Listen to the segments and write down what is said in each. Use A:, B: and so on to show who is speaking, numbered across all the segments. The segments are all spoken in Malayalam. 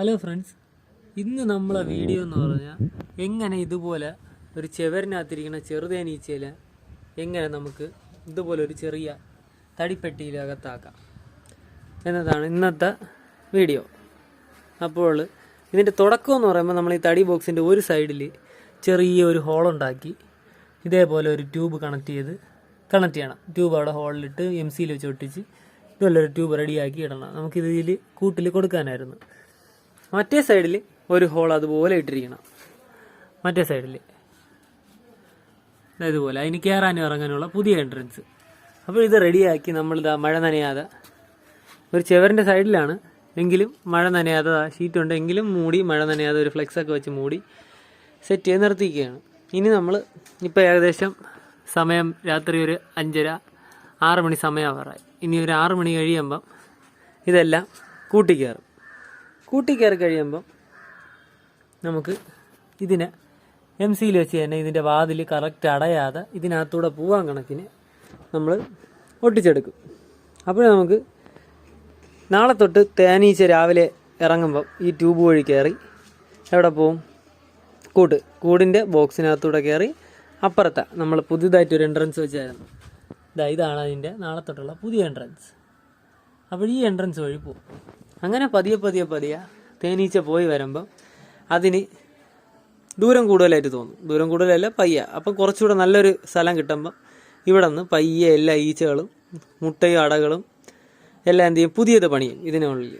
A: ഹലോ ഫ്രണ്ട്സ് ഇന്ന് നമ്മളെ വീഡിയോ എന്ന് പറഞ്ഞാൽ എങ്ങനെ ഇതുപോലെ ഒരു ചെവരിനകത്തിരിക്കുന്ന ചെറുതേനീച്ചയിൽ എങ്ങനെ നമുക്ക് ഇതുപോലെ ഒരു ചെറിയ തടിപ്പെട്ടിയിലകത്താക്കാം. എന്നതാണ് ഇന്നത്തെ വീഡിയോ അപ്പോൾ ഇതിന്റെ തുടക്കം എന്ന് പറയുമ്പോൾ നമ്മൾ ഈ തടി ബോക്സിന്റെ ഒരു സൈഡിൽ ചെറിയ ഒരു ഹോളുണ്ടാക്കി ഇതേപോലെ ഒരു ട്യൂബ് കണക്ട് ചെയ്ത് കണക്ട് ചെയ്യണം. ട്യൂബ് അവിടെ ഹോളിലിട്ട് എം സിയിൽ വെച്ച് ഒട്ടിച്ച് ഇതുപോലൊരു ട്യൂബ് റെഡിയാക്കി ഇടണം. നമുക്കിതിൽ കൂട്ടിൽ കൊടുക്കാനായിരുന്നു. മറ്റേ സൈഡിൽ ഒരു ഹോൾ അതുപോലെ ഇട്ടിരിക്കണം. മറ്റേ സൈഡിൽ ഇതുപോലെ. അതിന് കയറാനും ഇറങ്ങാനുള്ള പുതിയ എൻട്രൻസ് അപ്പോൾ ഇത് റെഡിയാക്കി നമ്മളിതാ മഴ നനയാതെ ഒരു ചെവറിന്റെ സൈഡിലാണ്. എങ്കിലും മഴ നനയാതെ ഷീറ്റ് ഉണ്ട്. എങ്കിലും മൂടി മഴ നനയാതെ ഒരു ഫ്ലെക്സൊക്കെ വെച്ച് മൂടി സെറ്റ് ചെയ്ത് നിർത്തിയിരിക്കുകയാണ്. ഇനി നമ്മൾ ഇപ്പോൾ ഏകദേശം സമയം രാത്രി ഒരു അഞ്ചര ആറ് മണി സമയമാവാറായി ഇനി ഒരു ആറ് മണി കഴിയുമ്പം ഇതെല്ലാം കൂട്ടിക്കയറും കൂട്ടിക്കയറി കഴിയുമ്പം നമുക്ക് ഇതിനെ എം സിയിൽ വെച്ച് തന്നെ ഇതിന്റെ വാതിൽ കറക്റ്റ് അടയാതെ ഇതിനകത്തൂടെ പോവാൻ കണക്കിന് നമ്മൾ ഒട്ടിച്ചെടുക്കും. അപ്പോൾ നമുക്ക് നാളെ തൊട്ട് തേനീച്ച രാവിലെ ഇറങ്ങുമ്പം ഈ ട്യൂബ് വഴി കയറി എവിടെ പോവും? കൂട് കൂടിന്റെ ബോക്സിനകത്തൂടെ കയറി അപ്പുറത്തെ നമ്മൾ പുതിയതായിട്ടൊരു എൻട്രൻസ് വെച്ചായിരുന്നു. ഇതാ ഇതാണ് അതിന്റെ നാളെ തൊട്ടുള്ള പുതിയ എൻട്രൻസ് അപ്പോൾ ഈ എൻട്രൻസ് വഴി പോകും അങ്ങനെ പതിയെ പതിയെ പതിയെ തേനീച്ച പോയി വരുമ്പം അതിന് ദൂരം കൂടുതലായിട്ട് തോന്നും. ദൂരം കൂടുതലല്ല പയ്യ. അപ്പം കുറച്ചുകൂടെ നല്ലൊരു സ്ഥലം കിട്ടുമ്പം ഇവിടെ നിന്ന് പയ്യെ എല്ലാ ഈച്ചകളും മുട്ടയും അടകളും എല്ലാം എന്ത് ചെയ്യും? പുതിയത് പണിയും ഇതിനുള്ളിൽ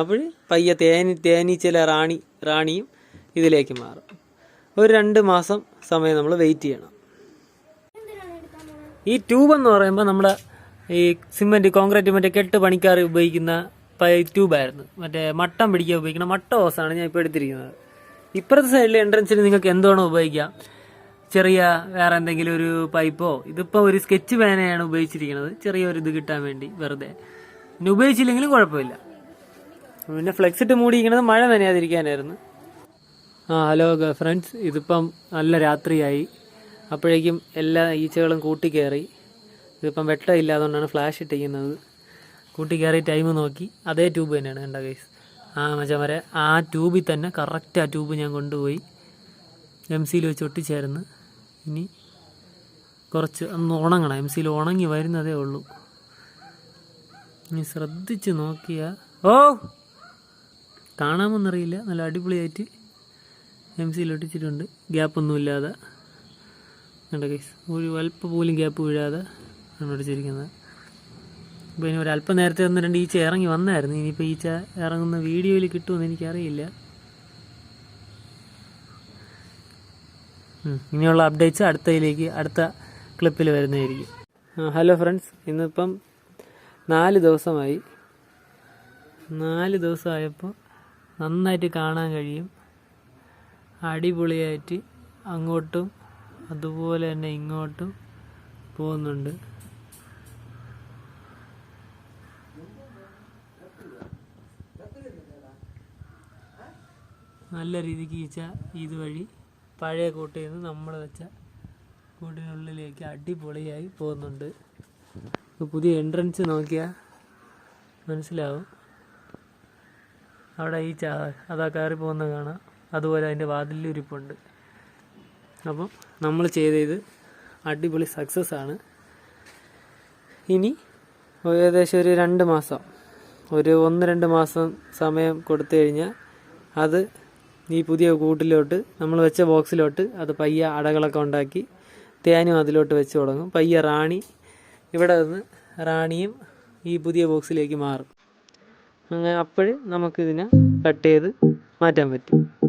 A: അപ്പോൾ പയ്യെ തേനി തേനീച്ചയിലെ റാണി റാണിയും ഇതിലേക്ക് മാറും. ഒരു രണ്ട് മാസം സമയം നമ്മൾ വെയിറ്റ് ചെയ്യണം. ഈ ട്യൂബ് എന്ന് പറയുമ്പോൾ നമ്മുടെ ഈ സിമെന്റ് കോൺക്രീറ്റ് മറ്റേ കെട്ട് പണിക്കാർ ഉപയോഗിക്കുന്ന ട്യൂബായിരുന്നു മറ്റേ മട്ടം പിടിക്കാൻ ഉപയോഗിക്കുന്ന മട്ട ഹോസാണ് ഞാൻ ഇപ്പോൾ എടുത്തിരിക്കുന്നത്. ഇപ്പുറത്തെ സൈഡിലെ എൻട്രൻസിൽ നിങ്ങൾക്ക് എന്തുവേണോ ഉപയോഗിക്കാം? ചെറിയ വേറെ എന്തെങ്കിലും ഒരു പൈപ്പോ ഇതിപ്പോൾ ഒരു സ്കെച്ച് പേനയാണ് ഉപയോഗിച്ചിരിക്കുന്നത്. ചെറിയൊരു ഇത് കിട്ടാൻ വേണ്ടി വെറുതെ. പിന്നെ ഉപയോഗിച്ചില്ലെങ്കിലും കുഴപ്പമില്ല. പിന്നെ ഫ്ലെക്സ് ഇട്ട് മൂടിയിരിക്കുന്നത് മഴ നനയാതിരിക്കാനായിരുന്നു. ആ ഹലോ ഫ്രണ്ട്സ് ഇതിപ്പം നല്ല രാത്രിയായി. അപ്പോഴേക്കും എല്ലാ ഈച്ചകളും കൂട്ടിക്കയറി ഇതിപ്പം വെട്ടമില്ല അതുകൊണ്ടാണ് ഫ്ലാഷ് ഇട്ടിരിക്കുന്നത് കൂട്ടിക്കയറി ടൈം നോക്കി. അതേ ട്യൂബ് തന്നെയാണ് കണ്ട കേസ് ആ മച്ചമരെ ആ ട്യൂബിൽ തന്നെ കറക്റ്റ് ആ ട്യൂബ് ഞാൻ കൊണ്ടുപോയി. എം സിയിൽ വെച്ച് ഒട്ടിച്ചേർന്ന്. ഇനി കുറച്ച് ഒന്ന് ഉണങ്ങണം. എം സിയിൽ ഉണങ്ങി വരുന്നതേ ഉള്ളൂ. ഇനി ശ്രദ്ധിച്ച് നോക്കിയാൽ ഓ! കാണാമെന്നറിയില്ല. നല്ല അടിപൊളിയായിട്ട് എം സിയിൽ ഒട്ടിച്ചിട്ടുണ്ട്. ഗ്യാപ്പൊന്നുമില്ലാതെ കേസ് ഒരു അല്പം പോലും ഗ്യാപ്പ് വീഴാതെ. ആണ് ഒട്ടിച്ചിരിക്കുന്നത് അപ്പോൾ ഇനി ഒരല്പം നേരത്തെ ഒന്ന് രണ്ട് ഈച്ച ഇറങ്ങി വന്നായിരുന്നു. ഇനിയിപ്പോൾ ഈച്ച ഇറങ്ങുന്ന വീഡിയോയിൽ കിട്ടുമെന്ന് എനിക്കറിയില്ല. ഇനിയുള്ള അപ്ഡേറ്റ്സ് അടുത്തതിലേക്ക് അടുത്ത ക്ലിപ്പിൽ വരുന്നതായിരിക്കും. ഹലോ ഫ്രണ്ട്സ് ഇന്നിപ്പം നാല് ദിവസമായി. നാല് ദിവസമായപ്പോൾ നന്നായിട്ട് കാണാൻ കഴിയും. അടിപൊളിയായിട്ട് അങ്ങോട്ടും അതുപോലെ തന്നെ ഇങ്ങോട്ടും പോകുന്നുണ്ട്. നല്ല രീതിക്ക് ഈച്ച ഇതുവഴി പഴയ കൂട്ടിൽ നിന്ന് നമ്മൾ വെച്ച കൂട്ടിനുള്ളിലേക്ക് അടിപൊളിയായി പോകുന്നുണ്ട്. പുതിയ എൻട്രൻസ് നോക്കിയാൽ മനസ്സിലാവും. അവിടെ ഈ ചാ അതാ കയറി പോകുന്ന കാണാം. അതുപോലെ അതിന്റെ വാതിലിരിപ്പുണ്ട് അപ്പം നമ്മൾ ചെയ്ത ഇത് അടിപൊളി സക്സസ് ആണ്. ഇനി ഏകദേശം ഒരു രണ്ട് മാസം ഒരു ഒന്ന് രണ്ട് മാസം സമയം കൊടുത്തു കഴിഞ്ഞാൽ അത് ഈ പുതിയ കൂട്ടിലോട്ട് നമ്മൾ വെച്ച ബോക്സിലോട്ട് അത് പയ്യ അടകളൊക്കെ ഉണ്ടാക്കി തേനും അതിലോട്ട് വെച്ച് തുടങ്ങും. പയ്യ റാണി ഇവിടെ നിന്ന് റാണിയും ഈ പുതിയ ബോക്സിലേക്ക് മാറും. അങ്ങനെ അപ്പോഴും നമുക്കിതിനെ കട്ട് ചെയ്ത് മാറ്റാൻ പറ്റും.